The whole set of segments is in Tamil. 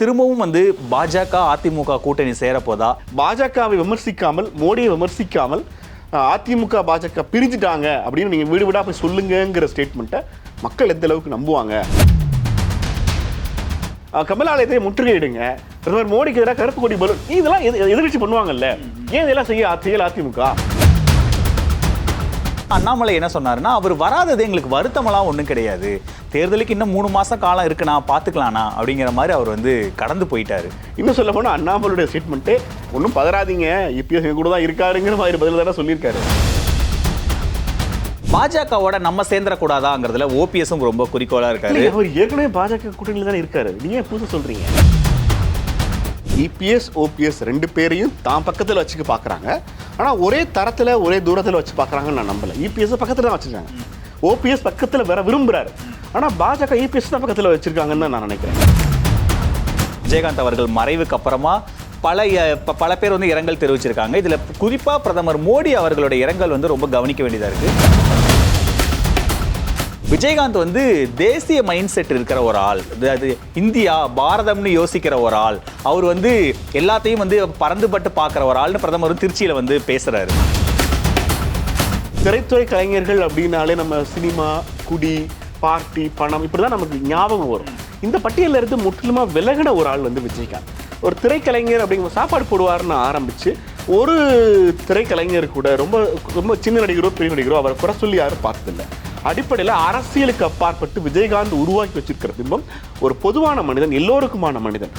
திரும்பவும் வந்து பாஜக அதிமுக கூட்டணி சேரப்போதா? பாஜகவை விமர்சிக்காமல் மோடியை விமர்சிக்காமல் அதிமுக பாஜக பிரிஞ்சுட்டாங்க அப்படின்னு நீங்க வீடு வீடா போய் சொல்லுங்கங்கிற ஸ்டேட்மெண்ட்டை மக்கள் எந்த அளவுக்கு நம்புவாங்க? கமலாலயத்தை முற்றுகையிடுங்க பிரதமர் மோடிக்கு எதிராக கருப்பு கொடி பலூன். இதெல்லாம் எதிர்- பண்ணுவாங்கல்ல. ஏன் இதெல்லாம் செய்ய செய்யல அதிமுக? அண்ணாமலை என்ன சொன்னாருன்னா அவர் வராதது எங்களுக்கு வருத்தமெல்லாம் ஒன்றும் கிடையாது. தேர்தலுக்கு இன்னும் மூணு மாசம் காலம் இருக்குண்ணா பார்த்துக்கலாண்ணா அப்படிங்கிற மாதிரி அவர் வந்து கடந்து போயிட்டாரு. இன்னும் சொல்ல போனால் அண்ணாமலையுடைய ஸ்டேட்மெண்ட்டே ஒன்றும் பதறாதீங்க எங்க கூட தான் இருக்காருங்கிற மாதிரி பதில் தானே சொல்லியிருக்காரு. பாஜகவோட நம்ம சேர்ந்துடக்கூடாதாங்கிறதுல ஓபிஎஸும் ரொம்ப குறிக்கோளா இருக்காரு. அவர் ஏற்கனவே பாஜக கூட்டணியில் தானே இருக்காரு. நீங்க ஏன் புதுசு சொல்றீங்க? இபிஎஸ் ஓபிஎஸ் ரெண்டு பேரையும் தான் பக்கத்தில் வச்சுக்க பார்க்குறாங்க ஆனால் ஒரே தரத்தில் ஒரே தூரத்தில் வச்சு பார்க்குறாங்கன்னு நான் நம்பலை. இபிஎஸ் பக்கத்தில் தான் வச்சுருக்காங்க. ஓபிஎஸ் பக்கத்தில் வர விரும்புறாரு. ஆனால் பாஜக இபிஎஸ் தான் பக்கத்தில் வச்சிருக்காங்கன்னு நான் நினைக்கிறேன். விஜயகாந்த் அவர்கள் மறைவுக்கு அப்புறமா பல பல பேர் வந்து இரங்கல் தெரிவிச்சிருக்காங்க. இதுல குறிப்பா பிரதமர் மோடி அவர்களுடைய இரங்கல் வந்து ரொம்ப கவனிக்க வேண்டியதாக இருக்குது விஜயகாந்த் வந்து தேசிய மைண்ட் செட் இருக்கிற ஒரு ஆள். அது இந்தியா பாரதம்னு யோசிக்கிற ஒரு ஆள். அவர் வந்து எல்லாத்தையும் வந்து பறந்துபட்டு பார்க்குற ஒரு ஆள்னு பிரதமர் திருச்சியில் வந்து பேசுறாரு. திரைத்துறை கலைஞர்கள் அப்படின்னாலே நம்ம சினிமா குடி பார்ட்டி பணம் இப்படி தான் நமக்கு ஞாபகம் வரும். இந்த பட்டியலில் இருந்து முற்றிலுமா விலகின ஒரு ஆள் வந்து விஜயகாந்த். ஒரு திரைக்கலைஞர் அப்படிங்கிற சாப்பாடு போடுவார்னு ஆரம்பிச்சு ஒரு திரைக்கலைஞர் கூட ரொம்ப ரொம்ப சின்ன நடிகரோ பெரிய நடிகரோ அவரை குறை சொல்லி யாரும் பார்த்ததில்லை. அடிப்படையில் அரசியலுக்கு அப்பாற்பட்டு விஜயகாந்த் உருவாக்கி வச்சிருக்கிற பிம்பம் ஒரு பொதுவான மனிதன் எல்லோருக்குமான மனிதன்.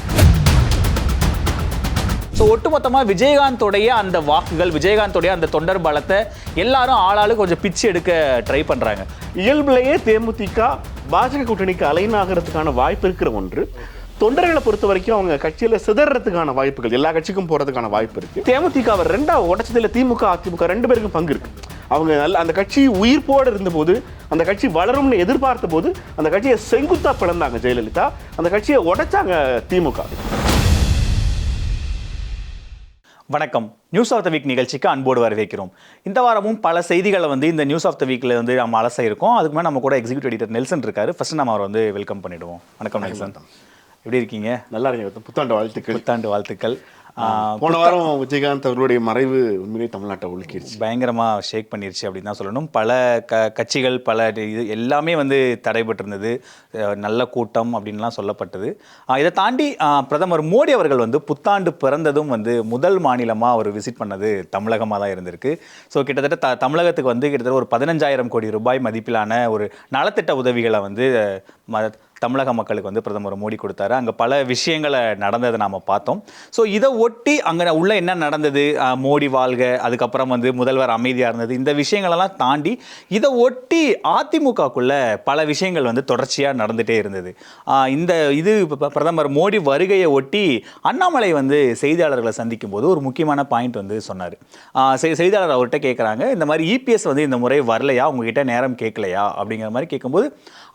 ஸோ ஒட்டுமொத்தமாக விஜயகாந்தோடைய அந்த வாக்குகள் விஜயகாந்தோடைய அந்த தொண்டர் பலத்தை எல்லாரும் ஆளாளு கொஞ்சம் பிச்சு எடுக்க ட்ரை பண்றாங்க. இயல்பிலேயே தேமுதிக பாஜக கூட்டணிக்கு அலைன் ஆகிறதுக்கான வாய்ப்பு இருக்கிற ஒன்று. தொண்டர்களை பொறுத்த வரைக்கும் அவங்க கட்சியில சிதறதுக்கான வாய்ப்புகள் எல்லா கட்சிக்கும் போறதுக்கான வாய்ப்பு இருக்கு. தேமுதிக அவர் ரெண்டா உடச்சதுல திமுக அதிமுக ரெண்டு பேருக்கும் பங்கு இருக்கு. அவங்க நல்ல அந்த கட்சி உயிர்ப்போடு இருந்தபோது அந்த கட்சி வளரும்னு எதிர்பார்த்த போது அந்த கட்சியை செங்குத்தா பிளந்தாங்க ஜெயலலிதா. அந்த கட்சியை உடைச்சாங்க திமுக. வணக்கம். நியூஸ் ஆஃப் த வீக் நிகழ்ச்சிக்கு அன்போடு வரவேற்கிறோம். இந்த வாரமும் பல செய்திகளை வந்து இந்த நியூஸ் ஆஃப் த வீக்ல வந்து நம்ம அலச இருக்கோம் அதுக்கு மேலே நம்ம கூட எக்ஸிக்யூட்டிவ் எடிட்டர் நெல்சன் இருக்காரு. ஃபர்ஸ்ட் நம்ம அவரை வந்து வெல்கம் பண்ணிடுவோம். வணக்கம் நெல்சன். எப்படி இருக்கீங்க? நல்லா இருக்கீங்க. புத்தாண்டு வாழ்த்துக்கள். புத்தாண்டு வாழ்த்துக்கள். போன வாரம் விஜயகாந்த் அவர்களுடைய மறைவு உண்மையிலேயே தமிழ்நாட்டை உலுக்கிடுச்சு பயங்கரமா ஷேக் பண்ணிருச்சு அப்படின்னு தான் சொல்லணும். பல க கட்சிகள் பல இது எல்லாமே வந்து தடைபட்டிருந்தது. நல்ல கூட்டம் அப்படின்லாம் சொல்லப்பட்டது. இதை தாண்டி பிரதமர் மோடி அவர்கள் வந்து புத்தாண்டு பிறந்ததும் வந்து முதல் மாநிலமாக அவர் விசிட் பண்ணது தமிழகமாக தான் இருந்திருக்கு. ஸோ கிட்டத்தட்ட த தமிழகத்துக்கு வந்து கிட்டத்தட்ட ஒரு பதினஞ்சாயிரம் கோடி ரூபாய் மதிப்பிலான ஒரு நலத்திட்ட உதவிகளை வந்து தமிழக மக்களுக்கு வந்து பிரதமர் மோடி கொடுத்தாரு. அங்கே பல விஷயங்களை நடந்ததை நாம் பார்த்தோம். ஸோ இதை ஒட்டி அங்கே உள்ள என்ன நடந்தது? மோடி வாழ்க அதுக்கப்புறம் வந்து முதல்வர் அமைதியாக இருந்தது. இந்த விஷயங்களெல்லாம் தாண்டி இதை ஒட்டி அதிமுகக்குள்ள பல விஷயங்கள் வந்து தொடர்ச்சியாக நடந்துகிட்டே இருந்தது. இந்த இது பிரதமர் மோடி வருகையை ஒட்டி அண்ணாமலை வந்து செய்தியாளர்களை சந்திக்கும் போது ஒரு முக்கியமான பாயிண்ட் வந்து சொன்னார். செய்தியாளர் அவர்கிட்ட கேட்குறாங்க இந்த மாதிரி இபிஎஸ் வந்து இந்த முறை வரலையா? உங்ககிட்ட நேரம் கேட்கலையா அப்படிங்கிற மாதிரி கேட்கும்போது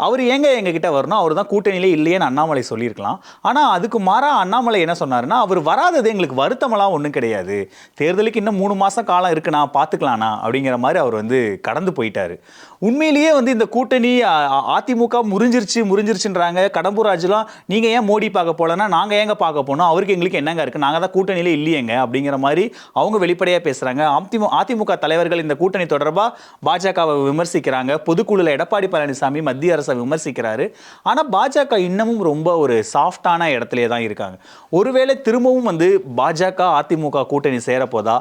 அவர் ஏங்க எங்ககிட்ட வரணும்? அவர் தான் கூட்டணியிலே இல்லையேன்னு அண்ணாமலை சொல்லியிருக்கலாம். ஆனால் அதுக்கு மாறா அண்ணாமலை என்ன சொன்னாருன்னா அவர் வராதது எங்களுக்கு வருத்தமெல்லாம் ஒன்றும் கிடையாது. தேர்தலுக்கு இன்னும் மூணு மாதம் காலம் இருக்குண்ணா பார்த்துக்கலாண்ணா அப்படிங்கிற மாதிரி அவர் வந்து கடந்து போயிட்டார். உண்மையிலேயே வந்து இந்த கூட்டணி அதிமுக முறிஞ்சிருச்சு முறிஞ்சிருச்சுன்றாங்க. கடம்பூர் ராஜுலாம் நீங்கள் ஏன் மோடி பார்க்க போலன்னா நாங்கள் ஏங்க பார்க்க போனோம் அவருக்கு எங்களுக்கு என்னங்க இருக்குது நாங்கள் தான் கூட்டணியிலே இல்லையேங்க அப்படிங்கிற மாதிரி அவங்க வெளிப்படையாக பேசுகிறாங்க அதிமுக அதிமுக தலைவர்கள் இந்த கூட்டணி தொடர்பாக பாஜகவை விமர்சிக்கிறாங்க. பொதுக்குழுல எடப்பாடி பழனிசாமி மத்திய அரசை விமர்சிக்கிறாரு. ஆனால் பாஜக இன்னமும் ரொம்ப ஒரு சாஃப்டான இடத்துலே தான் இருக்காங்க. ஒருவேளை திரும்பவும் வந்து பாஜக அதிமுக கூட்டணி சேரப்போதா?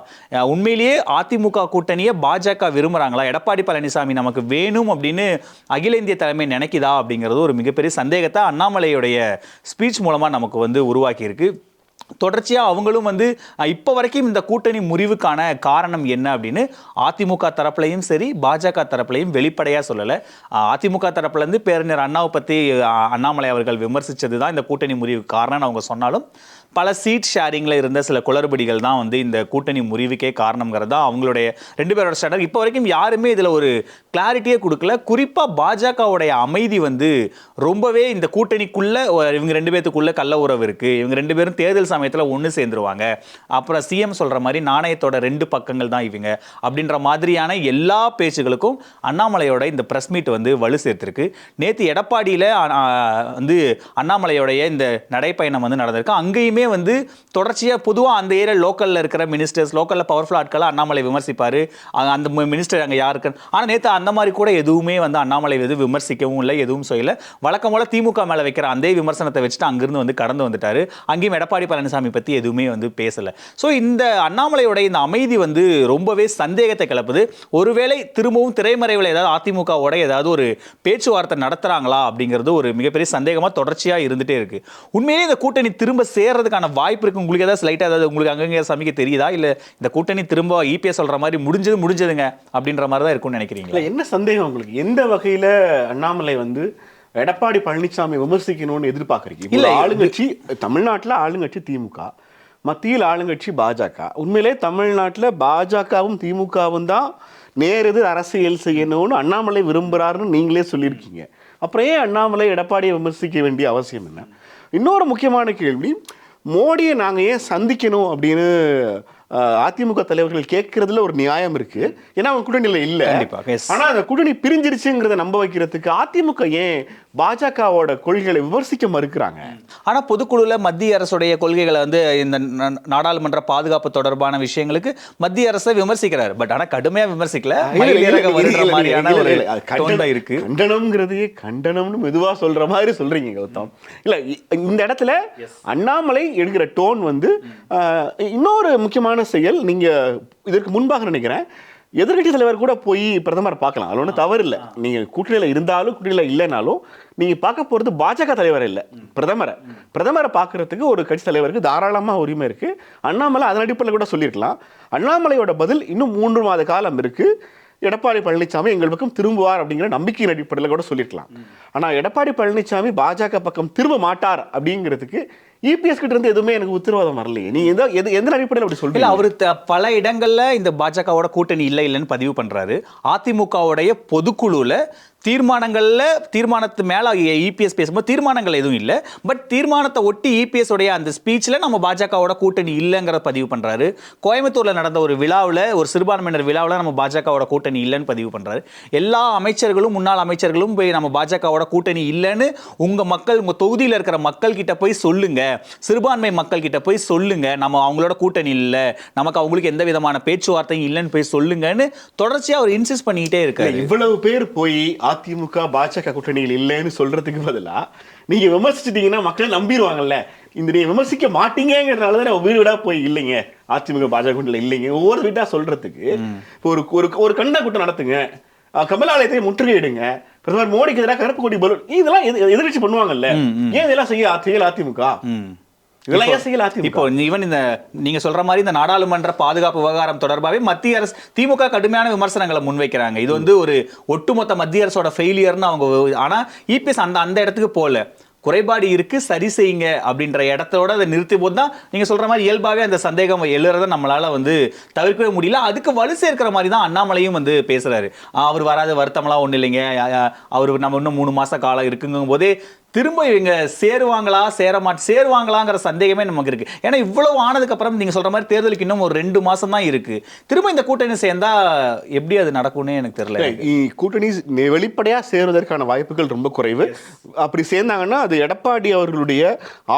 உண்மையிலேயே அதிமுக கூட்டணியை பாஜக விரும்புகிறாங்களா எடப்பாடி பழனிசாமி நமக்கு வேணும் அப்படின்னு அகில இந்திய தலைமை நினைக்குதா அப்படிங்கிறது ஒரு மிகப்பெரிய சந்தேகத்தை அண்ணாமலையுடைய ஸ்பீச் மூலமாக நமக்கு வந்து உருவாக்கியிருக்கு. தொடர்ச்சியாக அவங்களும் வந்து இப்போ வரைக்கும் இந்த கூட்டணி முறிவுக்கான காரணம் என்ன அப்படின்னு அதிமுக தரப்புலையும் சரி பாஜக தரப்புலையும் வெளிப்படையாக சொல்லலை. அதிமுக தரப்புலேருந்து பேரறிஞர் அண்ணாவை பற்றி அண்ணாமலை அவர்கள் விமர்சித்தது தான் இந்த கூட்டணி முறிவுக்கு காரணம்னு அவங்க சொன்னாலும் பல சீட் ஷேரிங்கில் இருந்த சில குளறுபடிகள் தான் வந்து இந்த கூட்டணி முறிவுக்கே காரணங்கிறதா அவங்களுடைய ரெண்டு பேரோட ஸ்டாண்டர்ட் இப்போ வரைக்கும் யாருமே இதில் ஒரு கிளாரிட்டியே கொடுக்கல. குறிப்பாக பாஜகவுடைய அமைதி வந்து ரொம்பவே இந்த கூட்டணிக்குள்ளே இவங்க ரெண்டு பேர்த்துக்குள்ளே கள்ள உறவு இருக்குது இவங்க ரெண்டு பேரும் தேர்தல் சமயத்தில் ஒன்று சேர்ந்துருவாங்க. அப்புறம் சிஎம் சொல்கிற மாதிரி நாணயத்தோட ரெண்டு பக்கங்கள் தான் இவங்க. அப்படின்ற மாதிரியான எல்லா பேச்சுகளுக்கும் அண்ணாமலையோட இந்த ப்ரெஸ் மீட் வந்து வலு சேர்த்துருக்கு. நேற்று எடப்பாடியில் வந்து அண்ணாமலையோடைய இந்த நடைப்பயணம் வந்து நடந்திருக்கு. அங்கேயுமே வந்து தொடர்ச்சியாக பொதுவாக அந்த ஏரியா லோக்கலில் இருக்கிற மினிஸ்டர்ஸ் லோக்கலில் பவர்ஃபுல் ஆட்களை அண்ணாமலை விமர்சிப்பார். அந்த மினிஸ்டர் அங்கே யாருக்கு ஆனால் நேற்று அந்த மாதிரி கூட எதுவுமே வந்து அண்ணாமலை எதுவும் விமர்சிக்கவும் இல்லை எதுவும் சொல்லல. வழக்கம் போல் திமுக மேலே வைக்கிற அந்த விமர்சனத்தை வச்சுட்டு அங்கிருந்து வந்து கடந்து வந்துட்டார். அங்கேயும் எடப்பாடி பழனிசாமி பற்றி எதுவுமே வந்து பேசலை. ஸோ இந்த அண்ணாமலையோட இந்த அமைதி வந்து ரொம்பவே சந்தேகத்தை கிளப்புது. ஒருவேளை திரும்பவும் திரைமறைவில் ஏதாவது அதிமுகவோட ஏதாவது ஒரு பேச்சுவார்த்தை நடத்துகிறாங்களா அப்படிங்கிறது ஒரு மிகப்பெரிய சந்தேகமாக தொடர்ச்சியாக இருந்துகிட்டே இருக்குது உண்மையிலேயே இந்த கூட்டணி திரும்ப சேர்றதுக்கு சேர்றதுக்கான வாய்ப்பு இருக்கு. உங்களுக்கு ஏதாவது ஸ்லைட்டாக ஏதாவது உங்களுக்கு அங்கங்கே சமைக்க தெரியுதா? இல்லை இந்த கூட்டணி திரும்ப இபிஎஸ் சொல்ற மாதிரி முடிஞ்சது முடிஞ்சதுங்க அப்படின்ற மாதிரி தான் இருக்கும்னு நினைக்கிறீங்களா? என்ன சந்தேகம் உங்களுக்கு? எந்த வகையில அண்ணாமலை வந்து எடப்பாடி பழனிசாமி விமர்சிக்கணும்னு எதிர்பார்க்கறீங்க? இல்ல, ஆளுங்கட்சி தமிழ்நாட்டுல ஆளுங்கட்சி திமுக மத்தியில் ஆளுங்கட்சி பாஜக. உண்மையிலே தமிழ்நாட்டுல பாஜகவும் திமுகவும் தான் நேரெதிர் அரசியல் செய்யணும்னு அண்ணாமலை விரும்புறாருன்னு நீங்களே சொல்லியிருக்கீங்க. அப்புறம் ஏன் அண்ணாமலை எடப்பாடியை விமர்சிக்க வேண்டிய அவசியம் என்ன? இன்னொரு முக்கியமான கேள்வி மோடியை நாங்கள் ஏன் சந்திக்கணும் அப்படின்னு அதிமுக தலைவர்கள் கேட்கறதுல ஒரு நியாயம் இருக்கு. ஏன்னா அவங்க கூட்டணியில இல்ல. கண்டிப்பா, yes. ஆனா அந்த கூட்டணி பிரிஞ்சிருச்சுங்கிறத நம்ப வைக்கிறதுக்கு அதிமுக ஏன் பாஜகவோட கொள்கைகளை விமர்சிக்க மறுக்கிறாங்க? ஆனா பொதுக்குழுல மத்திய அரசுடைய கொள்கைகளை வந்து இந்த நாடாளுமன்ற பாதுகாப்பு தொடர்பான விஷயங்களுக்கு மத்திய அரசை விமர்சிக்கிறார். பட் ஆனா கடுமையா விமர்சிக்கல. இருக்கு. கண்டனம்ங்கிறதையே கண்டனம்னு மெதுவா சொல்ற மாதிரி சொல்றீங்க கௌதம். இல்ல இந்த இடத்துல அண்ணாமலை எடுக்கிற டோன் வந்து இன்னொரு முக்கியமான செயல் நீங்க இதற்கு முன்பாக நினைக்கிறேன். எதிர்கட்சி தலைவர் கூட போய் பிரதமர் பார்க்கலாம். அது ஒன்றும் தவறு இல்லை. நீங்க கூட்டணியில் இருந்தாலும் கூட்டணியில் இல்லைனாலும் நீங்க பார்க்க போறது பாஜக தலைவர் இல்லை. பிரதமரை. பிரதமரை பார்க்கறதுக்கு ஒரு கட்சி தலைவருக்கு தாராளமா உரிமை இருக்கு. அண்ணாமலை அதன் அடிப்படையில் கூட சொல்லியிருக்கலாம். அண்ணாமலையோட பதில் இன்னும் மூன்று மாத காலம் இருக்கு. எடப்பாடி பழனிசாமி எங்கள் பக்கம் திரும்புவார் அப்படிங்கிற நம்பிக்கையின் அடிப்படையில் கூட சொல்லியிருக்கலாம். ஆனா எடப்பாடி பழனிசாமி பாஜக பக்கம் திரும்ப மாட்டார் அப்படிங்கிறதுக்கு இபிஎஸ் கிட்ட இருந்து எதுவுமே எனக்கு உத்தரவாதம் வரலையே. நீ எந்த எது எந்த அடிப்படையில் அப்படி இல்ல சொல்றீங்க பல இடங்கள்ல இந்த பாஜகவோட கூட்டணி இல்லை இல்லைன்னு பதிவு பண்றாரு. அதிமுகவுடைய பொதுக்குழுல தீர்மானங்கள்ல தீர்மானத்து மேல இபிஎஸ் பேசும்போது தீர்மானங்கள் எதுவும் இல்லை. பட் தீர்மானத்தை ஒட்டி இபிஎஸ் உடைய அந்த ஸ்பீச்ல நம்ம பாஜகவோட கூட்டணி இல்லைங்கிற பதிவு பண்றாரு. கோயம்புத்தூர்ல நடந்த ஒரு விழாவில் ஒரு சிறுபான்மையினர் விழாவில் நம்ம பாஜகவோட கூட்டணி இல்லைன்னு பதிவு பண்றாரு. எல்லா அமைச்சர்களும் முன்னாள் அமைச்சர்களும் போய் நம்ம பாஜகவோட கூட்டணி இல்லைன்னு உங்க மக்கள் உங்க தொகுதியில் இருக்கிற மக்கள் கிட்ட போய் சொல்லுங்க. சிறுபான்மை மக்கள் கிட்ட போய் சொல்லுங்க. நம்ம அவங்களோட கூட்டணி இல்லை. நமக்கு அவங்களுக்கு எந்த விதமான பேச்சுவார்த்தையும் இல்லைன்னு போய் சொல்லுங்கன்னு தொடர்ச்சியா அவர் இன்சிஸ்ட் பண்ணிக்கிட்டே இருக்காரு. இவ்வளவு பேர் போய் அதிமுக பாஜக கூட்டணியில் இல்லைன்னு சொல்றதுக்கு பதிலா நீங்க விமர்சிச்சிட்டீங்கன்னா மக்கள் நம்பிடுவாங்கல்ல. இந்த நீங்க விமர்சிக்க மாட்டீங்கிறதுனால தான் வீடு வீடா போய் இல்லைங்க. அதிமுக பாஜக கூட்டணியில் இல்லைங்க. ஒவ்வொரு வீட்டா சொல்றதுக்கு இப்போ ஒரு ஒரு ஒரு கண்டன கூட்டம் நடத்துங்க. கமலாலயத்தை முற்றுகையிடுங்க. பிரதமர் மோடிக்கு எதிராக கருப்பு கொடி பலூன் இதெல்லாம் எதிர்- எதிர்க்கட்சி பண்ணுவாங்கல்ல. ஏன் இதெல்லாம் செய்ய செய்யல அதிமுக? செய்யல அதிமுக. இப்போ ஈவன் இந்த நீங்க சொல்ற மாதிரி இந்த நாடாளுமன்ற பாதுகாப்பு விவகாரம் தொடர்பாகவே மத்திய அரசு திமுக கடுமையான விமர்சனங்களை முன்வைக்கிறாங்க. இது வந்து ஒரு ஒட்டுமொத்த மத்திய அரசோட ஃபெயிலியர்னு அவங்க ஆனா இபிஎஸ் அந்த அந்த இடத்துக்கு போல குறைபாடு இருக்கு சரி செய்யுங்க அப்படின்ற இடத்தோட அதை நிறுத்தி போது தான் நீங்க சொல்ற மாதிரி இயல்பாவே அந்த சந்தேகம் எழுறத நம்மளால வந்து தவிர்க்கவே முடியல. அதுக்கு வலு சேர்க்கிற மாதிரி தான் அண்ணாமலையும் வந்து பேசுறாரு. அவர் வராத வருத்தம்லாம் ஒன்றும் இல்லைங்க. அவர் நம்ம இன்னும் மூணு மாச காலம் இருக்குங்கும் போதே திரும்ப இவங்க சேருவாங்களா சேர மாட் சேருவாங்களாங்கிற சந்தேகமே நமக்கு இருக்கு. ஏன்னா இவ்வளவு ஆனதுக்கு அப்புறம் நீங்க சொல்ற மாதிரி தேர்தலுக்கு இன்னும் ஒரு ரெண்டு மாசம் தான் இருக்கு. திரும்ப இந்த கூட்டணி சேர்ந்தா எப்படி அது நடக்கும்னு எனக்கு தெரியல கூட்டணி நெ- வெளிப்படையா சேருவதற்கான வாய்ப்புகள் ரொம்ப குறைவு. அப்படி சேர்ந்தாங்கன்னா அது எடப்பாடி அவர்களுடைய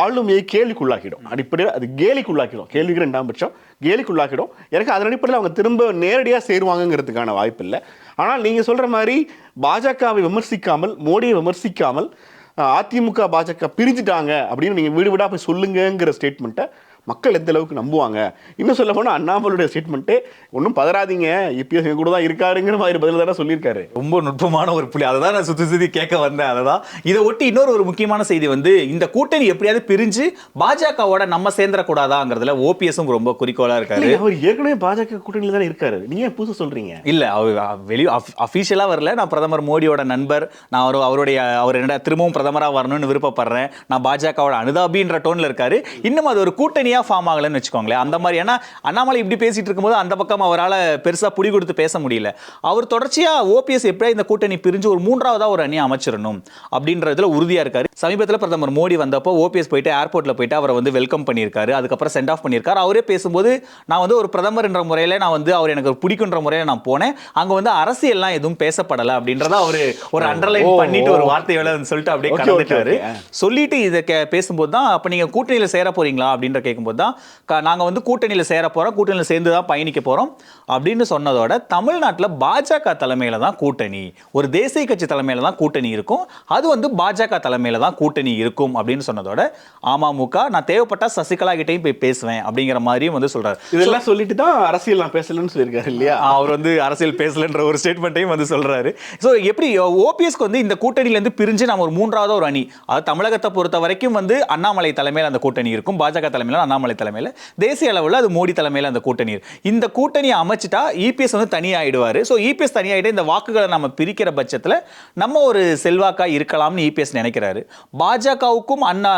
ஆளுமையை கேலிக்குள்ளாக்கிடும் அடிப்படையில் அது கேலிக்குள்ளாக்கிடும் கேள்விக்கு ரெண்டாம் பட்சம். கேலிக்குள்ளாக்கிடும் எனக்கு அதன் அடிப்படையில் அவங்க திரும்ப நேரடியாக சேருவாங்கங்கிறதுக்கான வாய்ப்பு இல்லை. ஆனால் நீங்க சொல்ற மாதிரி பாஜகவை விமர்சிக்காமல் மோடியை விமர்சிக்காமல் அதிமுக பாஜக பிரிஞ்சுட்டாங்க அப்படின்னு நீங்க வீடு வீடாக போய் சொல்லுங்கங்கிற ஸ்டேட்மெண்ட்டை மக்கள் எந்த அளவுக்கு நம்புவாங்க? இன்னும் சொல்ல போனால் அண்ணாமலையுடைய ஸ்டேட்மெண்ட்டே ஒன்றும் பதறாதீங்க. இபிஎஸ் எங்க கூட தான் இருக்காருங்கிற மாதிரி பதில் தானே சொல்லியிருக்காரு. ரொம்ப நுட்பமான ஒரு புள்ளி. அதை தான் நான் சுற்றி சுற்றி கேட்க வந்தேன். அதை தான். இதை ஒட்டி இன்னொரு ஒரு முக்கியமான செய்தி வந்து இந்த கூட்டணி எப்படியாவது பிரிஞ்சு பாஜகவோட நம்ம சேர்ந்துடக்கூடாதாங்கிறதுல ஓபிஎஸும் ரொம்ப குறிக்கோளாக இருக்காரு. அவர் ஏற்கனவே பாஜக கூட்டணியில் தானே இருக்காரு. நீங்க ஏன் புதுசு சொல்றீங்க? இல்ல அவர் வெளி அஃபீஷியலாக வரல. நான் பிரதமர் மோடியோட நண்பர். நான் அவர் அவருடைய அவர் என்ன திரும்பவும் பிரதமராக வரணும்னு விருப்பப்படுறேன். நான் பாஜகவோட அனுதாபின்ற டோன்ல இருக்காரு. இன்னும் அது ஒரு கூட்டணியா ஃபார்ம் ஆகலைன்னு வச்சுக்கோங்களேன். அந்த மாதிரி ஏன்னா அண்ணாமலை இப்படி பேசிட்டு இருக்கும்போது அந்த பக்கம் அவரால் பெருசா புடி கொடுத்து பேச முடியல. அவர் தொடர்ச்சியா ஓபிஎஸ் எப்படியா இந்த கூட்டணி பிரிஞ்சு ஒரு மூன்றாவதா ஒரு அணி அமைச்சிடணும் அப்படின்றதுல உறுதியா இருக்காரு. சமீபத்தில் பிரதமர் மோடி வந்தப்போ ஓபிஎஸ் போயிட்டு ஏர்போர்ட்ல போயிட்டு அவரை வந்து வெல்கம் பண்ணியிருக்காரு. அதுக்கப்புறம் சென்ட் ஆஃப் பண்ணியிருக்காரு. அவரே பேசும்போது நான் வந்து ஒரு பிரதமர் என்ற முறையில் நான் வந்து அவர் எனக்கு பிடிக்குன்ற முறையில் நான் போனேன். அங்க வந்து அரசியல்லாம் எதுவும் பேசப்படலை அப்படின்றத அவரு ஒரு அண்டர்லைன் பண்ணிட்டு ஒரு. வார்த்தையோட சொல்லிட்டு அப்படியே okay. சொல்லிட்டு இதை பேசும்போது தான் அப்போ நீங்கள் கூட்டணியில் சேர போறீங்களா? அப்படின்ற கேட்கும்போது தான் க- நாங்க வந்து கூட்டணியில் சேர போறோம் கூட்டணியில் சேர்ந்து தான் பயணிக்க போறோம் அப்படின்னு சொன்னதோட தமிழ்நாட்டில் பாஜக தலைமையில தான் கூட்டணி. ஒரு தேசிய கட்சி தலைமையில தான் கூட்டணி இருக்கும். அது வந்து பாஜக தலைமையில தான் கூட்டணி இருக்கும் அப்படின்னு சொன்னதோட அமமுக நான் தேவைப்பட்டா சசிகலா கிட்டையும் போய் பேசுவேன் அப்படிங்கிற மாதிரியும் வந்து சொல்றாரு. இதெல்லாம் சொல்லிட்டு தான் அரசியல் நான் பேசலன்னு சொல்லியிருக்காரு இல்லையா? அவர் வந்து அரசியல் பேசலன்ற ஒரு ஸ்டேட்மெண்ட்டையும் வந்து சொல்றாரு. ஸோ எப்படி ஓபிஎஸ்க்கு வந்து இந்த கூட்டணியிலேருந்து பிரிஞ்சு நம்ம ஒரு மூன்றாவது ஒரு அணி. அது தமிழகத்தை பொறுத்த வரைக்கும் வந்து அண்ணாமலை தலைமையில் அந்த கூட்டணி இருக்கும் பாஜக தலைமையில் அண்ணாமலை தலைமையில். தேசிய அளவில் அது மோடி தலைமையில் அந்த கூட்டணி இந்த கூட்டணியை அமைச்சிட்டா இபிஎஸ் வந்து தனியாயிடுவார். ஸோ இபிஎஸ் தனியாகிட்டு இந்த வாக்குகளை நம்ம பிரிக்கிற பட்சத்தில் நம்ம ஒரு செல்வாக்கா இருக்கலாம்னு இபிஎஸ் நினைக்கிறாரு. பாஜகவுக்கும் அண்ணா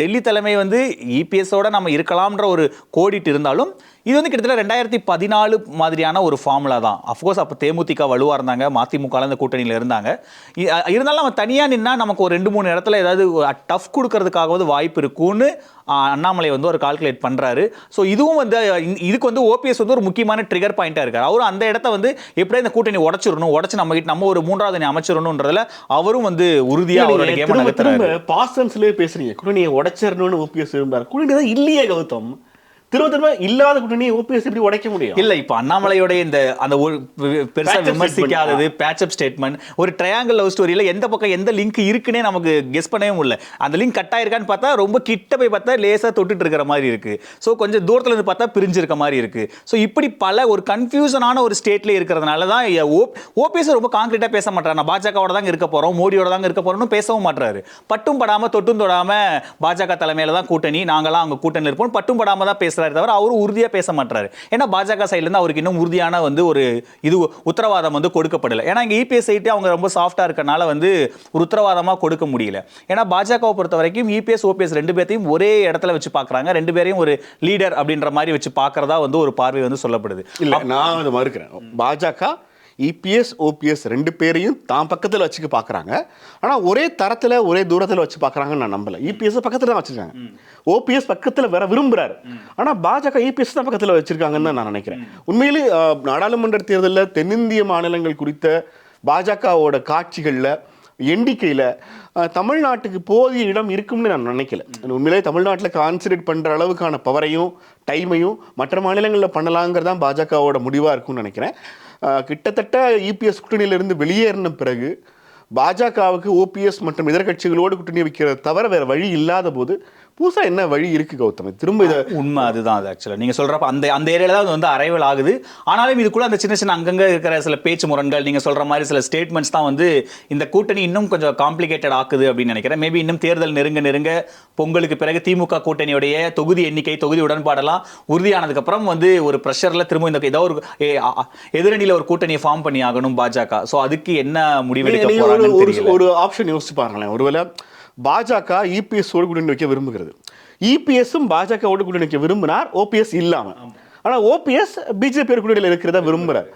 டெல்லி தலைமை வந்து இபிஎஸோட நம்ம இருக்கலாம்ன்ற ஒரு கோடிட்டு இருந்தாலும் இது வந்து கிட்டத்தட்ட ரெண்டாயிரத்தி பதினாலு மாதிரியான ஒரு ஃபார்முலா தான். அஃப்கோர்ஸ் அப்போ தேமுதிக வலுவாக இருந்தாங்க மதிமுக அந்த கூட்டணியில் இருந்தாங்க. இருந்தாலும் நம்ம தனியாக நின்னா நமக்கு ஒரு ரெண்டு மூணு இடத்துல ஏதாவது டஃப் கொடுக்கறதுக்காகவது வாய்ப்பு இருக்கும்னு அண்ணாமலை வந்து ஒரு கால்குலேட் பண்ணுறாரு ஸோ இதுவும் வந்து இதுக்கு வந்து ஓபிஎஸ் வந்து ஒரு முக்கியமான ட்ரிகர் பாயிண்டாக இருக்கார். அவரும் அந்த இடத்த வந்து எப்படியா இந்த கூட்டணி உடச்சிடணும் உடச்சு நம்ம கிட்ட நம்ம ஒரு மூன்றாவது அமைச்சிடணுன்றதுல அவரும் வந்து உறுதியாக அவரோட கேம பாஸ்டன்ஸ்லயே பேசுறீங்க. கூட்டணியை உடைச்சிடணும்னு ஓபிஎஸ் விரும்புறாரு. கூட்டணி தான் இல்லையே கௌதம். திரும்ப திரும்ப இல்லாத கூட்டணியை ஓபிஎஸ் எப்படி உடைக்க முடியும்? இல்ல இப்ப அண்ணாமலையோட இந்த அந்த ஒரு பெருசா விமர்சிக்காதது பேட்சப் ஸ்டேட்மெண்ட் ஒரு ட்ரையாங்கிள் லவ் ஸ்டோரியில எந்த பக்கம் எந்த லிங்க் இருக்குன்னே நமக்கு கெஸ் பண்ணவே முடியல அந்த லிங்க் கட் ஆயிருக்கான்னு பார்த்தா ரொம்ப கிட்ட போய் பார்த்தா லேசா தொட்டுட்டு இருக்கிற மாதிரி இருக்கு. ஸோ கொஞ்சம் தூரத்துல இருந்து பார்த்தா பிரிஞ்சிருக்க மாதிரி இருக்கு. ஸோ இப்படி பல ஒரு கன்ஃபியூஷனான ஒரு ஸ்டேட்ல இருக்கிறதுனால தான் ஓபிஎஸ் ரொம்ப கான்கிரீட்டா பேச மாட்டாரு நான் பாஜகவோட தாங்க இருக்க போறோம் மோடியோட தாங்க இருக்க போறோம்னு பேசவும் மாட்டாரு பட்டும் படாம தொட்டும் தொடாம பாஜக தலைமையில தான் கூட்டணி. நாங்களாம் அங்க கூட்டணி இருப்போம். பட்டும் படாம தான் பேசுறாரு தவிர அவரும் உறுதியா பேச மாட்டாரு ஏன்னா பாஜக சைடுல இருந்து அவருக்கு இன்னும் உறுதியான வந்து ஒரு இது உத்தரவாதம் வந்து கொடுக்கப்படல. ஏன்னா இங்க இபிஎஸ் சைட்டு அவங்க ரொம்ப சாஃப்டா இருக்கனால வந்து ஒரு உத்தரவாதமா கொடுக்க முடியல. ஏன்னா பாஜகவை பொறுத்த வரைக்கும் இபிஎஸ் ஓபிஎஸ் ரெண்டு பேர்த்தையும் ஒரே இடத்துல வச்சு பார்க்கறாங்க ரெண்டு பேரையும் ஒரு லீடர் அப்படின்ற மாதிரி வச்சு பார்க்கறதா வந்து ஒரு பார்வை வந்து சொல்லப்படுது. இல்ல நான் அதை மறுக்கிறேன். பாஜக இபிஎஸ் ஓபிஎஸ் ரெண்டு பேரையும் தான் பக்கத்துல வச்சுக்க பார்க்கறாங்க ஆனா ஒரே தரத்துல ஒரே தூரத்துல வச்சு பார்க்கறாங்கன்னு நான் நம்பல. இபிஎஸ் பக்கத்துல தான் வச்சிருக்காங்க. ஓபிஎஸ் பக்கத்துல வர விரும்புறாரு. ஆனா பாஜக இபிஎஸ் தான் பக்கத்துல வச்சிருக்காங்கன்னு தான் நான் நினைக்கிறேன். உண்மையிலே நாடாளுமன்ற தேர்தலில் தென்னிந்திய மாநிலங்கள் குறித்த பாஜகவோட காட்சிகள்ல எண்ணிக்கையில் தமிழ்நாட்டுக்கு போதிய இடம் இருக்கும்னு நான் நினைக்கல. உண்மையிலே தமிழ்நாட்டில் கான்சன்ட்ரேட் பண்ணுற அளவுக்கான பவரையும் டைமையும் மற்ற மாநிலங்களில் பண்ணலாங்கிறது தான் பாஜகவோட முடிவாக இருக்கும்னு நினைக்கிறேன். கிட்டத்தட்ட இபிஎஸ் கூட்டணியிலிருந்து வெளியேறின பிறகு பாஜகவுக்கு ஓபிஎஸ் மற்றும் எதிர்க்கட்சிகளோடு கூட்டணி வைக்கிறத தவிர வேறு வழி இல்லாத போது புதுசா என்ன வழி இருக்கு கௌதம்? திரும்ப இதை உண்மை அதுதான் அது ஆக்சுவலாக நீங்கள் சொல்கிறப்ப அந்த அந்த ஏரியாவில் தான் அது வந்து அரைவல் ஆகுது. ஆனாலும் இதுக்குள்ள அந்த சின்ன சின்ன அங்கங்கே இருக்கிற சில பேச்சு முரண்கள் நீங்கள் சொல்கிற மாதிரி சில ஸ்டேட்மெண்ட்ஸ் தான் வந்து இந்த கூட்டணி இன்னும் கொஞ்சம் காம்ப்ளிகேட்டட் ஆக்குது அப்படின்னு நினைக்கிறேன். மேபி இன்னும் தேர்தல் நெருங்க நெருங்க பொங்கலுக்கு பிறகு திமுக கூட்டணியுடைய தொகுதி எண்ணிக்கை தொகுதி உடன்பாடெல்லாம் உறுதியானதுக்கப்புறம் வந்து ஒரு ப்ரெஷரில் திரும்ப இந்த ஏதோ ஒரு எதிரணியில் ஒரு கூட்டணியை ஃபார்ம் பண்ணி ஆகணும் பாஜக. ஸோ அதுக்கு என்ன முடிவெடுக்க தெரியல. ஒரு ஆப்ஷன் யோசிச்சு பாருங்களேன். ஒருவேளை பாஜக இபிஎஸ் ஓடு கூட்டணி வைக்க விரும்புகிறது. இபிஎஸ்ஸும் பாஜக ஓடு கூட்டணி வைக்க விரும்பினார். ஓபிஎஸ் இல்லாம ஆனா ஓபிஎஸ் பிஜேபி கூட்டணியில் இருக்கிறதா விரும்புறார்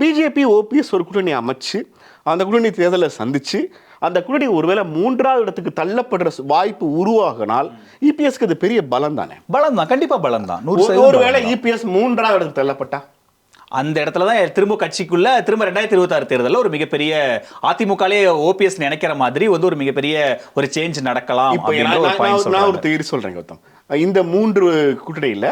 பிஜேபி ஓபிஎஸ் ஒரு கூட்டணி அமைச்சு அந்த கூட்டணி தேர்தலை சந்திச்சு அந்த கூட்டணி ஒருவேளை மூன்றாவது இடத்துக்கு தள்ளப்படுற வாய்ப்பு உருவாகினால் இபிஎஸ்க்கு அது பெரிய பலம் தானே பலம் தான் கண்டிப்பாக பலம் தான் ஒருவேளை. இபிஎஸ் மூன்றாவது இடத்துக்கு தள்ளப்பட்டா? அந்த இடத்துல தான் திரும்ப கட்சிக்குள்ள திரும்ப ரெண்டாயிரத்தி இருபத்தாறு தேர்தலில் ஒரு மிகப்பெரிய அதிமுகலே ஓபிஎஸ் நினைக்கிற மாதிரி வந்து ஒரு மிகப்பெரிய ஒரு சேஞ்ச் நடக்கலாம் நான் ஒரு தேதி சொல்றேன் கௌதம். இந்த மூன்று கூட்டணியில்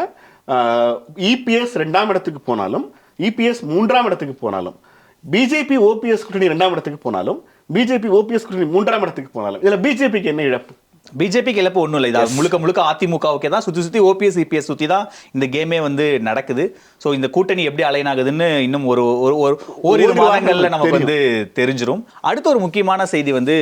இபிஎஸ் ரெண்டாம் இடத்துக்கு போனாலும் இபிஎஸ் மூன்றாம் இடத்துக்கு போனாலும் பிஜேபி ஓபிஎஸ் கூட்டணி ரெண்டாம் இடத்துக்கு போனாலும் பிஜேபி ஓபிஎஸ் கூட்டணி மூன்றாம் இடத்துக்கு போனாலும் இதுல பிஜேபிக்கு என்ன இழப்பு? பிஜேபிக்கு இழப்பு ஒன்றும் இல்லை. இது முழுக்க முழுக்க அதிமுகவுக்கே தான் சுற்றி சுற்றி ஓபிஎஸ் இபிஎஸ் சுற்றி தான் இந்த கேமே வந்து நடக்குது. ஸோ இந்த கூட்டணி எப்படி அலைன் ஆகுதுன்னு இன்னும் ஒரு ஒரு ஒரு ஓரிரு மாதங்களில் நமக்கு. வந்து தெரிஞ்சிரும். அடுத்த ஒரு முக்கியமான செய்தி வந்து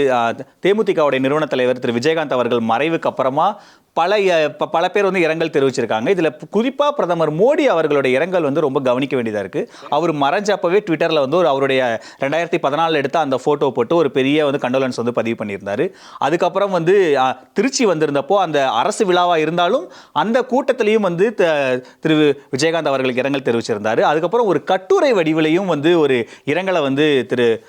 தேமுதிகவுடைய நிறுவன தலைவர் திரு. விஜயகாந்த் அவர்கள் மறைவுக்கு அப்புறமா பல பல பேர் வந்து இரங்கல் தெரிவிச்சிருக்காங்க. இதில் குறிப்பாக பிரதமர் மோடி அவர்களுடைய இரங்கல் வந்து ரொம்ப கவனிக்க வேண்டியதாக இருக்குது அவர் மறைஞ்சப்பவே ட்விட்டரில் வந்து ஒரு அவருடைய ரெண்டாயிரத்தி பதினாலில் எடுத்த அந்த ஃபோட்டோ போட்டு ஒரு பெரிய வந்து கண்டோலன்ஸ் வந்து பதிவு பண்ணியிருந்தார். அதுக்கப்புறம் வந்து திருச்சி வந்திருந்தப்போ அந்த அரசு விழாவாக இருந்தாலும் அந்த கூட்டத்திலையும் வந்து த- திரு விஜயகாந்த் அவர்களுக்கு இரங்கல் தெரிவிச்சிருந்தார். அதுக்கப்புறம் ஒரு கட்டுரை வடிவிலையும் வந்து ஒரு இரங்கலை வந்து திரு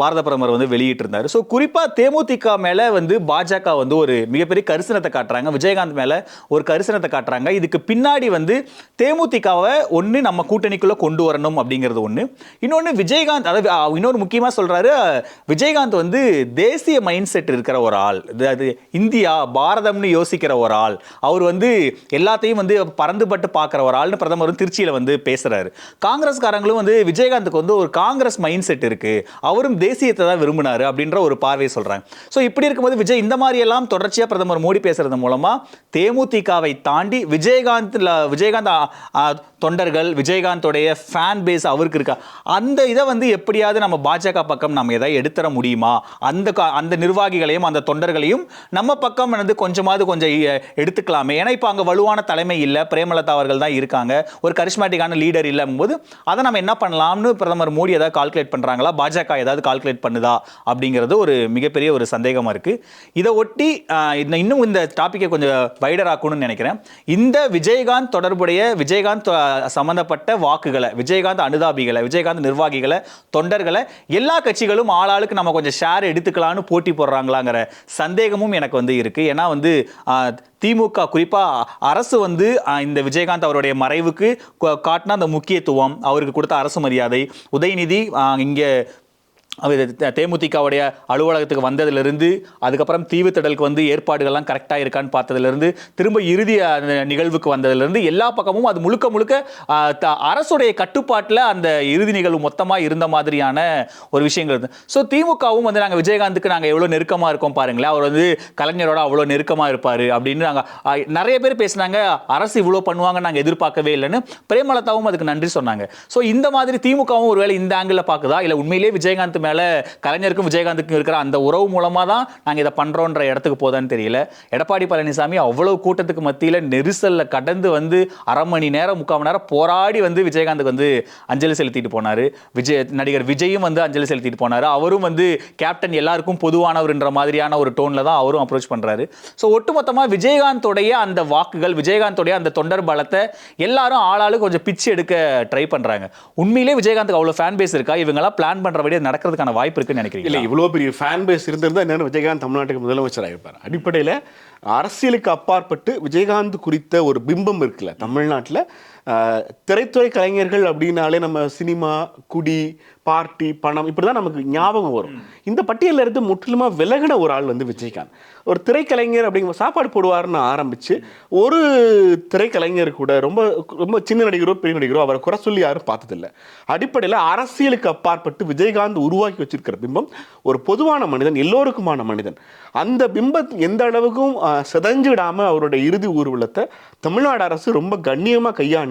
பாரத பிரதமர் வந்து வெளியிட்டிருந்தார். ஸோ குறிப்பாக தேமுதிக மேலே வந்து பாஜக வந்து ஒரு மிகப்பெரிய கரிசனத்தை காட்டுறாங்க. விஜயகாந்த் மேலே ஒரு கரிசனத்தை காட்டுறாங்க. இதுக்கு பின்னாடி வந்து தேமுதிகவை ஒன்று நம்ம கூட்டணிக்குள்ளே கொண்டு வரணும் அப்படிங்கிறது ஒன்று இன்னொன்று விஜயகாந்த் அதாவது இன்னொரு முக்கியமாக சொல்கிறாரு விஜயகாந்த் வந்து தேசிய மைண்ட் செட் இருக்கிற ஒரு ஆள். அது இந்தியா பாரதம்னு யோசிக்கிற ஒரு ஆள். அவர் வந்து எல்லாத்தையும் வந்து பறந்துபட்டு பார்க்குற ஒரு ஆள்னு பிரதமர் வந்து திருச்சியில் வந்து பேசுகிறாரு காங்கிரஸ்காரங்களும் வந்து விஜயகாந்துக்கு வந்து ஒரு காங்கிரஸ் மைண்ட் செட் இருக்குது அவரும் தேசியத்தை தான் விரும்பினார் அப்படின்ற ஒரு பார்வையை சொல்கிறாங்க ஸோ இப்படி இருக்கும்போது விஜய் இந்த மாதிரி எல்லாம் பிரதமர் மோடி பேசுறது மூலமாக தேமுதிகவை தாண்டி விஜயகாந்த் விஜயகாந்த் தொண்டர்கள் விஜயகாந்தோடைய ஃபேன் பேஸ் அவருக்கு இருக்கா? அந்த இதை வந்து எப்படியாவது நம்ம பாஜக பக்கம் நம்ம எதாவது எடுத்துற முடியுமா? அந்த கா- அந்த நிர்வாகிகளையும் அந்த தொண்டர்களையும் நம்ம பக்கம் வந்து கொஞ்சமாவது கொஞ்சம் எடுத்துக்கலாமே. ஏன்னா இப்போ அங்கே வலுவான தலைமை இல்லை பிரேமலதா அவர்கள் தான் இருக்காங்க. ஒரு கரிஷ்மாட்டிக்கான லீடர் இல்லைங்கும் போது அதை நம்ம என்ன பண்ணலாம்னு பிரதமர் மோடி ஏதாவது கால்குலேட் பண்ணுறாங்களா பாஜக ஏதாவது கால்குலேட் பண்ணுதா அப்படிங்கிறது ஒரு மிகப்பெரிய ஒரு சந்தேகமாக இருக்குது இதை ஒட்டி இன்னும் இந்த டாப்பிக்கை கொஞ்சம் வைடர் ஆக்கணும்னு நினைக்கிறேன். இந்த விஜயகாந்த் தொடர்புடைய விஜயகாந்த் சம்மந்தப்பட்ட வாக்குகளை விஜயகாந்த் அனுதாபிகளை விஜயகாந்த் நிர்வாகிகளை தொண்டர்களை எல்லா கட்சிகளும் ஆளாளுக்கு நம்ம கொஞ்சம் ஷேர் எடுத்துக்கலாம்னு போட்டி போடுறாங்களாங்கிற சந்தேகமும் எனக்கு வந்து இருக்குது ஏன்னா வந்து திமுக குறிப்பாக அரசு வந்து இந்த விஜயகாந்த் அவருடைய மறைவுக்கு காட்டின அந்த முக்கியத்துவம் அவருக்கு கொடுத்த அரசு மரியாதை உதயநிதி இங்கே அவர் தேமுதிகவுடைய அலுவலகத்துக்கு வந்ததிலிருந்து அதுக்கப்புறம் தீவுத்திடலுக்கு வந்து ஏற்பாடுகள்லாம் கரெக்டாக இருக்கான்னு பார்த்ததுலேருந்து திரும்ப இறுதி அந்த நிகழ்வுக்கு வந்ததிலிருந்து எல்லா பக்கமும் அது முழுக்க முழுக்க த- அரசுடைய கட்டுப்பாட்டில் அந்த இறுதி நிகழ்வு மொத்தமாக இருந்த மாதிரியான ஒரு விஷயங்கள் இருந்து. ஸோ திமுகவும் வந்து நாங்கள் விஜயகாந்துக்கு நாங்கள் எவ்வளோ நெருக்கமாக இருக்கோம் பாருங்களேன். அவர் வந்து கலைஞரோட அவ்வளோ நெருக்கமாக இருப்பார் அப்படின்னு நாங்கள் நிறைய பேர் பேசினாங்க அரசு இவ்வளோ பண்ணுவாங்க நாங்கள் எதிர்பார்க்கவே இல்லைன்னு. பிரேமலதாவும் அதுக்கு நன்றி சொன்னாங்க. ஸோ இந்த மாதிரி திமுகவும் ஒருவேளை இந்த ஆங்கிளில் பார்க்குதா? இல்லை உண்மையிலேயே விஜயகாந்த் மேலே கலைஞருக்கும் விஜயகாந்துக்கும் இருக்கிற அந்த உறவு மூலமாக தான் நாங்கள் இதை பண்ணுறோன்ற இடத்துக்கு போதான்னு தெரியல. எடப்பாடி பழனிசாமி அவ்வளோ கூட்டத்துக்கு மத்தியில் நெரிசலில் கடந்து வந்து அரை மணி நேரம் முக்கால் மணி நேரம் போராடி வந்து விஜயகாந்துக்கு வந்து அஞ்சலி செலுத்திட்டு போனார். விஜய் நடிகர் விஜயும் வந்து அஞ்சலி செலுத்திட்டு போனார். அவரும் வந்து கேப்டன் எல்லாருக்கும் பொதுவானவர்ன்ற மாதிரியான ஒரு டோனில் தான் அவரும் அப்ரோச் பண்ணுறாரு ஸோ ஒட்டுமொத்தமாக விஜயகாந்தோடைய அந்த வாக்குகள் விஜயகாந்தோடைய அந்த தொண்டர் பலத்தை எல்லாரும் ஆளாளு கொஞ்சம் பிச்சு எடுக்க ட்ரை பண்ணுறாங்க உண்மையிலே விஜயகாந்துக்கு அவ்வளோ ஃபேன் பேஸ் இருக்கா? இவங்கெல்லாம் பிளான் பண்ணுறபடி அது வர்றதுக்கான வாய்ப்பு இருக்குன்னு நினைக்கிறீங்க இல்லை இவ்வளோ பெரிய ஃபேன் பேஸ் இருந்திருந்தா என்னென்ன விஜயகாந்த் தமிழ்நாட்டுக்கு முதலமைச்சராக இருப்பார் அடிப்படையில் அரசியலுக்கு அப்பாற்பட்டு விஜயகாந்த் குறித்த ஒரு பிம்பம் இருக்குல்ல தமிழ்நாட்டில் திரைத்துறை கலைஞர்கள் அப்படின்னாலே நம்ம சினிமா குடி பார்ட்டி பணம் இப்படி தான் நமக்கு ஞாபகம் வரும். இந்த பட்டியலில் இருந்து முற்றிலுமா விலகின ஒரு ஆள் வந்து விஜயகாந்த். ஒரு திரைக்கலைஞர் அப்படிங்கிற சாப்பாடு போடுவார்னு ஆரம்பிச்சு ஒரு திரைக்கலைஞர் கூட ரொம்ப ரொம்ப சின்ன நடிகரோ பெரிய நடிகரோ அவரை குறை சொல்லி யாரும் பார்த்ததில்ல. அடிப்படையில் அரசியலுக்கு அப்பாற்பட்டு விஜயகாந்த் உருவாக்கி வச்சிருக்கிற பிம்பம் ஒரு பொதுவான மனிதன் எல்லோருக்குமான மனிதன். அந்த பிம்பம் எந்த அளவுக்கும் ஆஹ், சிதைஞ்சு விடாம அவருடைய இறுதி ஊர்வலத்தை தமிழ்நாடு அரசு ரொம்ப கண்ணியமாக கையாண்டு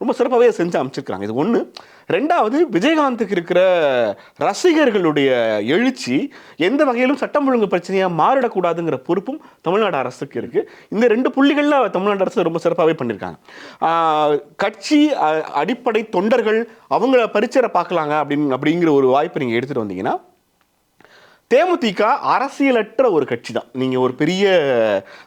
ரொம்ப சிறப்பாகவே செஞ்சு அமைச்சிருக்கிறாங்க. இது ஒன்று ரெண்டாவது விஜயகாந்துக்கு இருக்கிற ரசிகர்களுடைய எழுச்சி எந்த வகையிலும் சட்டம் ஒழுங்கு பிரச்சனையாக மாறிடக்கூடாதுங்கிற பொறுப்பும் தமிழ்நாடு அரசுக்கு இருக்குது இந்த ரெண்டு புள்ளிகளில் தமிழ்நாடு அரசு ரொம்ப சிறப்பாகவே பண்ணியிருக்காங்க கட்சி அடிப்படை தொண்டர்கள் அவங்கள பரிச்சரை பார்க்கலாங்க அப்படின்னு அப்படிங்கிற ஒரு வாய்ப்பை நீங்கள் எடுத்துகிட்டு வந்தீங்கன்னா தேமுதிக அரசியலற்ற ஒரு கட்சி தான் நீங்க ஒரு பெரிய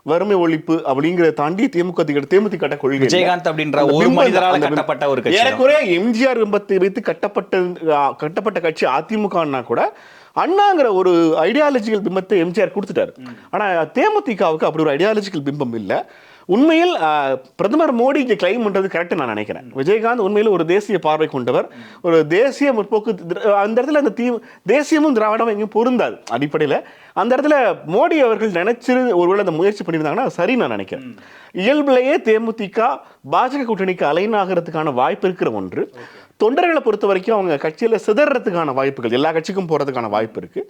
வறுமை ஒழிப்பு அப்படிங்கிறத தாண்டி தேமுக தேமுதிக கொள்கை. விஜயகாந்த் அப்படின்ற ஒரு மனிதரால. கட்டப்பட்ட ஒரு கட்சி. ஏறக்குறைய எம்ஜிஆர் பிம்பத்தை வைத்து கட்டப்பட்ட கட்டப்பட்ட கட்சி அதிமுகன்னா கூட அண்ணாங்கிற ஒரு ஐடியாலஜிக்கல் பிம்பத்தை எம்ஜிஆர் கொடுத்துட்டாரு ஆனா தேமுதிகவுக்கு அப்படி ஒரு ஐடியாலஜிக்கல் பிம்பம் இல்ல உண்மையில் பிரதமர் மோடி இங்கே கிளைம் பண்ணுறது கரெக்ட் நான் நினைக்கிறேன். விஜயகாந்த் உண்மையில் ஒரு தேசிய பார்வை கொண்டவர். ஒரு தேசிய முற்போக்கு அந்த இடத்துல அந்த தீ தேசியமும் திராவிடமும் எங்கேயும் பொருந்தாது அடிப்படையில். அந்த இடத்துல மோடி அவர்கள் நினைச்சிரு ஒருவேளை அந்த முயற்சி பண்ணியிருந்தாங்கன்னா சரி நான் நினைக்கிறேன். இயல்பிலேயே தேமுதிக பாஜக கூட்டணிக்கு அலைனாகிறதுக்கான வாய்ப்பு இருக்கிற ஒன்று. தொண்டர்களை பொறுத்த வரைக்கும் அவங்க கட்சியில் சிதறதுக்கான வாய்ப்புகள் எல்லா கட்சிக்கும் போகிறதுக்கான வாய்ப்பு இருக்குது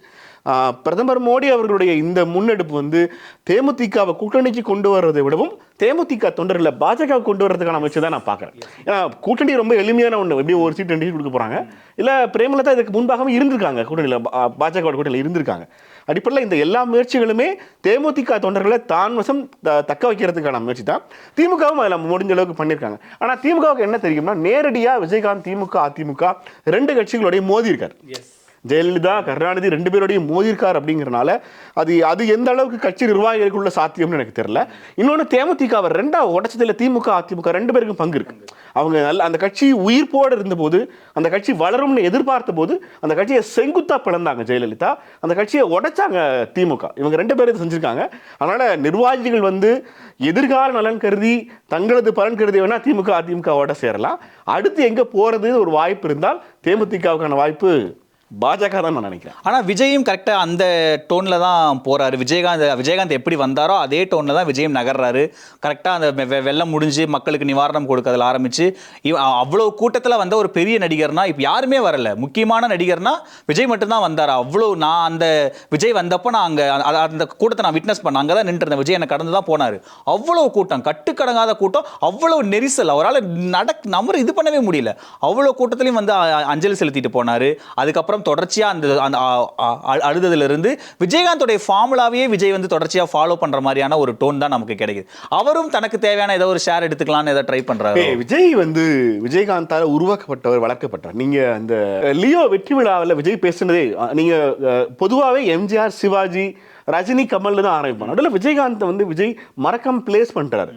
பிரதமர் மோடி அவர்களுடைய இந்த முன்னெடுப்பு வந்து தேமுதிகவை கூட்டணிக்கு கொண்டு வர்றதை விடவும் தேமுதிக தொண்டர்களை பாஜக கொண்டு வர்றதுக்கான முயற்சி தான் நான் பார்க்குறேன். ஏன்னா கூட்டணி ரொம்ப எளிமையான ஒன்று எப்படி ஒரு சீட் ரெண்டு சீட் கொடுக்க போகிறாங்க இல்லை பிரேமலதா இதுக்கு முன்பாகவும் இருந்திருக்காங்க. கூட்டணியில் பாஜக கூட்டணியில் இருந்திருக்காங்க. அடிப்படையில் இந்த எல்லா முயற்சிகளுமே தேமுதிக தொண்டர்களை தான் வசம் த- தக்க வைக்கிறதுக்கான முயற்சி தான். திமுகவும் அதில் முடிஞ்ச அளவுக்கு பண்ணியிருக்காங்க ஆனால் திமுகவுக்கு என்ன தெரியும்னா நேரடியாக விஜயகாந்த் திமுக அதிமுக ரெண்டு கட்சிகளுடைய மோதி இருக்கார். எஸ் ஜெயலலிதா கருணாநிதி ரெண்டு பேரோடையும் மோதிருக்கார் அப்படிங்கிறனால அது அது எந்த அளவுக்கு கட்சி நிர்வாகிகளுக்குள்ள சாத்தியம்னு எனக்கு தெரியல. இன்னொன்று தேமுதிக அவர் ரெண்டா உடச்சதில் திமுக அதிமுக ரெண்டு பேருக்கும் பங்கு இருக்கு. அவங்க நல்ல அந்த கட்சி உயிர்ப்போடு இருந்தபோது அந்த கட்சி வளரும்னு எதிர்பார்த்த போது அந்த கட்சியை செங்குத்தா பிளந்தாங்க ஜெயலலிதா. அந்த கட்சியை உடைச்சாங்க திமுக. இவங்க ரெண்டு பேரும் செஞ்சுருக்காங்க செஞ்சிருக்காங்க. அதனால நிர்வாகிகள் வந்து எதிர்கால நலன் கருதி தங்களது பலன் கருதி வேணா திமுக அதிமுகவோட சேரலாம். அடுத்து எங்கே போகிறது ஒரு வாய்ப்பு இருந்தால் தேமுதிகவுக்கான வாய்ப்பு பாஜக தான் நான் நினைக்கிறேன். ஆனால் விஜயும் கரெக்டாக அந்த டோனில் தான் போகிறாரு விஜயகாந்த் விஜயகாந்த் எப்படி வந்தாரோ அதே டோனில் தான் விஜயம் நகர்றாரு. கரெக்டாக அந்த வெ- வெள்ளம் முடிஞ்சு மக்களுக்கு நிவாரணம் கொடுக்கறதுல ஆரம்பிச்சு அவ்வளோ கூட்டத்தில் வந்த ஒரு பெரிய நடிகர்னா இப்போ யாருமே வரல. முக்கியமான நடிகர்னா விஜய் மட்டும்தான் வந்தார்? அவ்வளோ நான் அந்த விஜய் வந்தப்போ நான் அங்கே அந்த கூட்டத்தை நான் விட்னஸ் பண்ண அங்கே தான் நின்றுருந்தேன். விஜய் என்னை கடந்து தான் போனார். அவ்வளோ கூட்டம் கட்டுக்கடங்காத கூட்டம் அவ்வளோ நெரிசல். அவரால் நடக் நம்பர் இது பண்ணவே முடியல. அவ்வளோ கூட்டத்திலையும் வந்து அ- அஞ்சலி செலுத்திட்டு போனாரு. அதுக்கப்புறம் தொடர்ச்சியா அந்த அந்த அ- அழுததுல இருந்து விஜயகாந்தோடைய ஃபார்முலாவே விஜய் வந்து தொடர்ச்சியா ஃபாலோ பண்ற மாதிரியான ஒரு டோன் தான் நமக்கு கிடைக்குது. அவரும் தனக்கு தேவையான ஏதோ ஒரு ஷேர் எடுத்துக்கலாம்னு ஏதோ ட்ரை பண்றாரு? விஜய் வந்து விஜயகாந்தால் உருவாக்கப்பட்டவர் வளர்க்கப்பட்டார் நீங்க அந்த லியோ வெற்றி விழாவில் விஜய் பேசுனதே நீங்கள் பொதுவாகவே எம்ஜிஆர் சிவாஜி ரஜினி கமல் தான் ஆரம்பிப்பாங்க. நடுவில் விஜயகாந்த் வந்து விஜய் மறக்கம் பிளேஸ் பண்ணுறாரு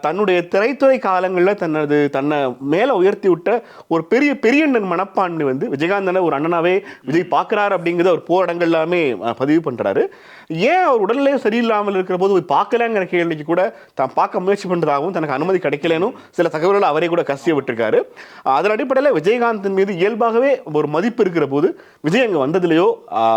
தன்னுடைய திரைத்துறை காலங்களில் தனது தன்னை மேலே உயர்த்தி விட்ட ஒரு பெரிய பெரியண்ணன் மனப்பான்மை வந்து விஜயகாந்தனை ஒரு அண்ணனாவே விஜய் பார்க்குறாரு அப்படிங்கிறத ஒரு போராடங்கள் எல்லாமே பதிவு பண்றாரு. ஏன் அவர் உடல்நிலை சரியில்லாமல் இருக்கிற போது போய் பார்க்கலங்கிற கேள்விக்கு கூட தான் பார்க்க முயற்சி பண்ணுறதாகவும் தனக்கு அனுமதி கிடைக்கலனும் சில தகவல்கள் அவரே கூட கசிய விட்டுருக்காரு அதன் அடிப்படையில் விஜயகாந்தின் மீது இயல்பாகவே ஒரு மதிப்பு இருக்கிற போது விஜய் அங்கே வந்ததுலையோ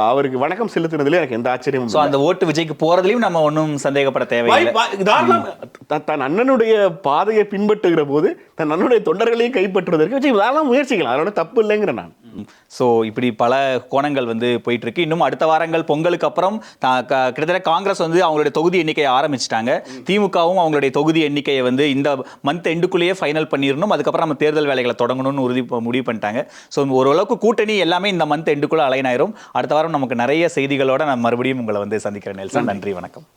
அவருக்கு வணக்கம் செலுத்தினதுலையோ எனக்கு எந்த ஆச்சரியமும் ஸோ. அந்த ஓட்டு விஜய்க்கு போறதுலயும் நம்ம ஒன்றும் சந்தேகப்பட தேவையில்லை வாய்- வாய்- தாராளம். த- தன் அண்ணனுடைய பாதையை பின்பற்றுகிற போது தன் அண்ணனுடைய தொண்டர்களையும் கைப்பற்றுவதற்கு விஜய் தாராளம் முயற்சிக்கலாம் அதோட தப்பு இல்லைங்கிற நான் ஸோ இப்படி பல கோணங்கள் வந்து போயிட்டு இருக்கு இன்னும் அடுத்த வாரங்கள் பொங்கலுக்கு அப்புறம் கிட்டத்தட்ட காங்கிரஸ் வந்து அவங்களுடைய தொகுதி எண்ணிக்கையை ஆரம்பிச்சிட்டாங்க. திமுகவும் அவங்களுடைய தொகுதி எண்ணிக்கையை வந்து இந்த மந்த் எண்டுக்குள்ளேயே ஃபைனல் பண்ணிடணும் அதுக்கப்புறம் நம்ம தேர்தல் வேலைகளை தொடங்கணும்னு உறுதி முடிவு பண்ணிட்டாங்க. ஸோ ஓரளவுக்கு கூட்டணி எல்லாமே இந்த மந்த் எண்டுக்குள்ள அலைன் ஆயிரும். அடுத்த வாரம் நமக்கு நிறைய செய்திகளோட நான் மறுபடியும் உங்களை வந்து சந்திக்கிறேன். நெல்சன் நன்றி வணக்கம்.